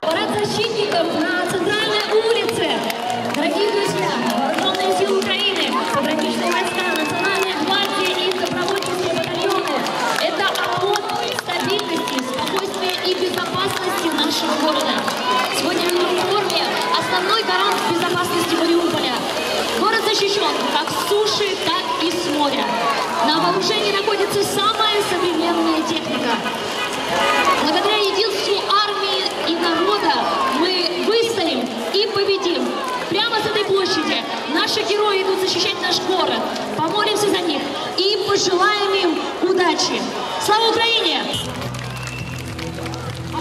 Парад защитников на центральной улице. Дорогие друзья, вооруженные Украины, пограничные войска, национальная гвардия и добровольческие батальоны. Это оплот стабильности, спокойствия и безопасности нашего города. Сегодня в новой форме основной гарант безопасности Мариуполя. Город защищен как с суши, так и с моря. На вооружении находится площади наши герои идут защищать наш город. Помолимся за них и пожелаем им удачи. Слава Украине! А